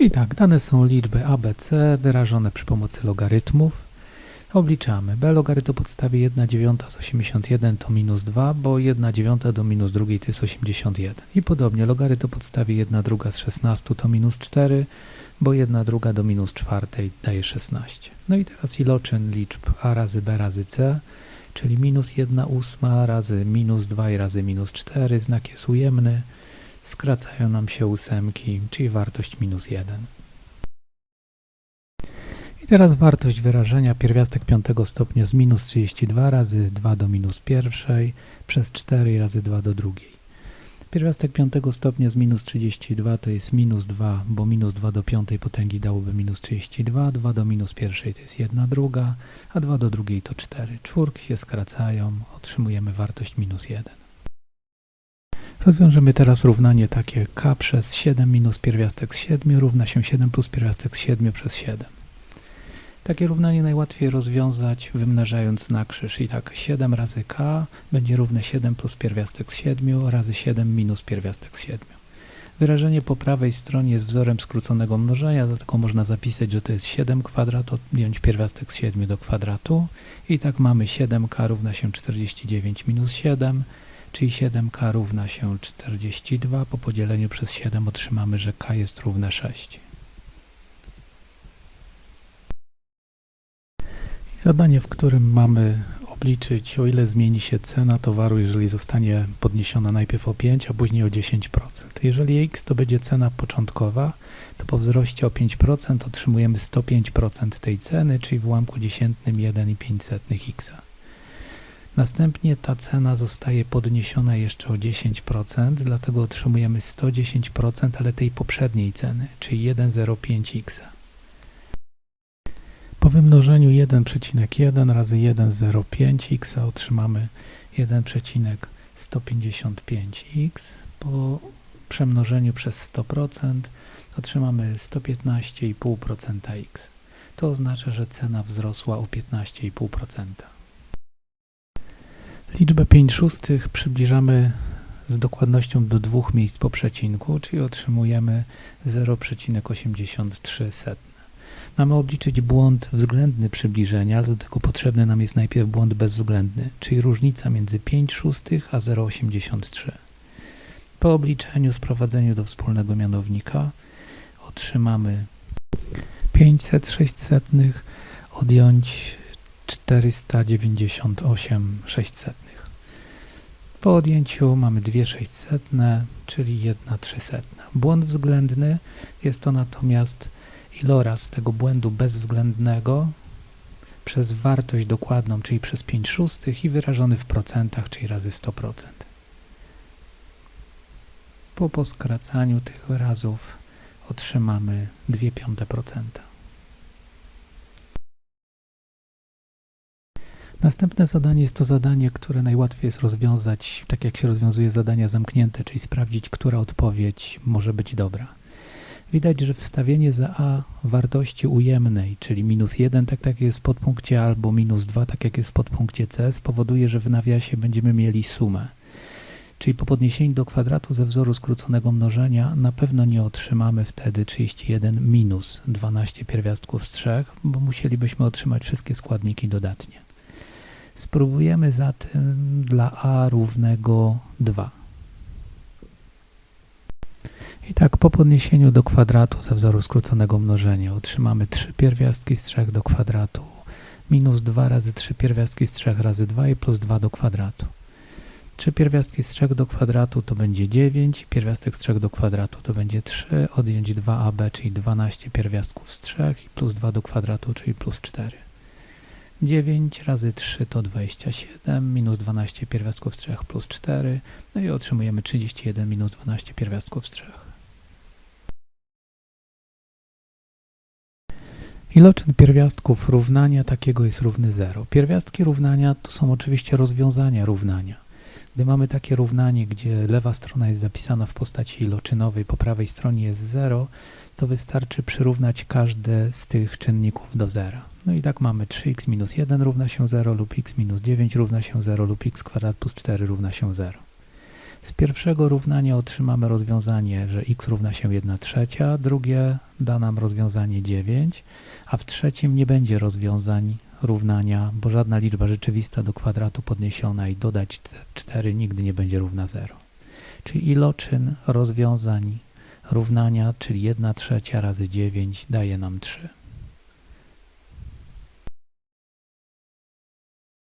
I tak, dane są liczby ABC wyrażone przy pomocy logarytmów. Obliczamy. B logarytm podstawie 1 dziewiąta z 81 to minus 2, bo 1 dziewiąta do minus drugiej to jest 81. I podobnie logarytm podstawie 1 druga z 16 to minus 4, bo 1 druga do minus czwartej daje 16. No i teraz iloczyn liczb A razy B razy C, czyli minus 1 ósma razy minus 2 i razy minus 4, znak jest ujemny skracają nam się ósemki, czyli wartość minus 1. I teraz wartość wyrażenia pierwiastek piątego stopnia z minus 32 razy 2 do minus pierwszej przez 4 razy 2 do drugiej. Pierwiastek piątego stopnia z minus 32 to jest minus 2, bo minus 2 do piątej potęgi dałoby minus 32, 2 do minus pierwszej to jest 1 druga, a 2 do drugiej to 4. Czwórki się skracają, otrzymujemy wartość minus 1. Rozwiążemy teraz równanie takie k przez 7 minus pierwiastek z 7 równa się 7 plus pierwiastek z 7 przez 7. Takie równanie najłatwiej rozwiązać wymnażając na krzyż. I tak 7 razy k będzie równe 7 plus pierwiastek z 7 razy 7 minus pierwiastek z 7. Wyrażenie po prawej stronie jest wzorem skróconego mnożenia, dlatego można zapisać, że to jest 7 kwadrat, odjąć pierwiastek z 7 do kwadratu. I tak mamy 7k równa się 49 minus 7 czyli 7k równa się 42. Po podzieleniu przez 7 otrzymamy, że k jest równe 6. I zadanie, w którym mamy obliczyć, o ile zmieni się cena towaru, jeżeli zostanie podniesiona najpierw o 5, a później o 10%. Jeżeli x to będzie cena początkowa, to po wzroście o 5% otrzymujemy 105% tej ceny, czyli w ułamku dziesiętnym 1,05 x. Następnie ta cena zostaje podniesiona jeszcze o 10%, dlatego otrzymujemy 110%, ale tej poprzedniej ceny, czyli 1,05x. Po wymnożeniu 1,1 razy 1,05x otrzymamy 1,155x. Po przemnożeniu przez 100% otrzymamy 115,5%x. To oznacza, że cena wzrosła o 15,5%. Liczbę 5 szóstych przybliżamy z dokładnością do dwóch miejsc po przecinku, czyli otrzymujemy 0,83. Mamy obliczyć błąd względny przybliżenia, ale do tego potrzebny nam jest najpierw błąd bezwzględny, czyli różnica między 5 szóstych a 0,83. Po obliczeniu, sprowadzeniu do wspólnego mianownika otrzymamy 500 600 odjąć 498 600. Po odjęciu mamy 2 600, czyli 1 300. Błąd względny jest to natomiast iloraz tego błędu bezwzględnego przez wartość dokładną, czyli przez 5 szóstych i wyrażony w procentach, czyli razy 100%. Po poskracaniu tych wyrazów otrzymamy 2 piąte procenta. Następne zadanie jest to zadanie, które najłatwiej jest rozwiązać, tak jak się rozwiązuje zadania zamknięte, czyli sprawdzić, która odpowiedź może być dobra. Widać, że wstawienie za a wartości ujemnej, czyli minus 1, tak jak jest w podpunkcie albo minus 2, tak jak jest w podpunkcie C, spowoduje, że w nawiasie będziemy mieli sumę. Czyli po podniesieniu do kwadratu ze wzoru skróconego mnożenia na pewno nie otrzymamy wtedy 31 minus 12 pierwiastków z 3, bo musielibyśmy otrzymać wszystkie składniki dodatnie. Spróbujemy zatem dla a równego 2. I tak po podniesieniu do kwadratu ze wzoru skróconego mnożenia otrzymamy 3 pierwiastki z 3 do kwadratu minus 2 razy 3 pierwiastki z 3 razy 2 i plus 2 do kwadratu. 3 pierwiastki z 3 do kwadratu to będzie 9, pierwiastek z 3 do kwadratu to będzie 3, odjąć 2ab, czyli 12 pierwiastków z 3 i plus 2 do kwadratu, czyli plus 4. 9 razy 3 to 27, minus 12 pierwiastków z 3 plus 4, no i otrzymujemy 31 minus 12 pierwiastków z 3. Iloczyn pierwiastków równania takiego jest równy 0. Pierwiastki równania to są oczywiście rozwiązania równania. Gdy mamy takie równanie, gdzie lewa strona jest zapisana w postaci iloczynowej, po prawej stronie jest 0, to wystarczy przyrównać każde z tych czynników do zera. No i tak mamy 3x minus 1 równa się 0 lub x minus 9 równa się 0 lub x kwadrat plus 4 równa się 0. Z pierwszego równania otrzymamy rozwiązanie, że x równa się 1 trzecia, drugie da nam rozwiązanie 9, a w trzecim nie będzie rozwiązań równania, bo żadna liczba rzeczywista do kwadratu podniesiona i dodać 4 nigdy nie będzie równa 0. Czyli iloczyn rozwiązań równania, czyli 1 trzecia razy 9 daje nam 3.